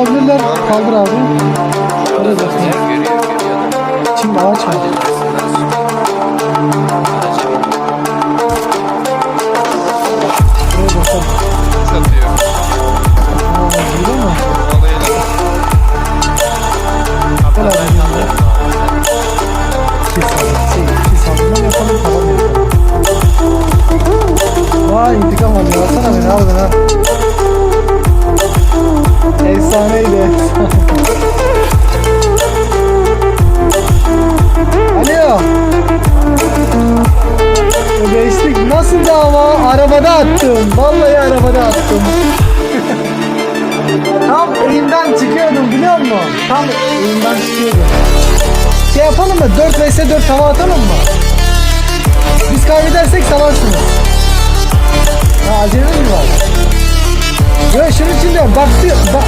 olabilirler. Kaldır abi. Görüyor görüyor. Şimdi ağaç var. Buraya bakalım. Aa, öyle mi? Gel abi. İki sandım. İki sandımdan yapalım tamam. Vay intikam alıyor. Alsana beni al beni Efsaneydi. Alo. Beşlik nasıl da ama arabada attım. Vallahi arabada attım. Tam elimden çıkıyordum biliyor musun? Tam elimden çıkıyordum. Şey yapalım mı? 4 vs 4 tava atalım mı? Biz kaybedersek salarsınız. Ha aceleniz mi var? Yo şunun için diyorum. Bak. Bak, bak.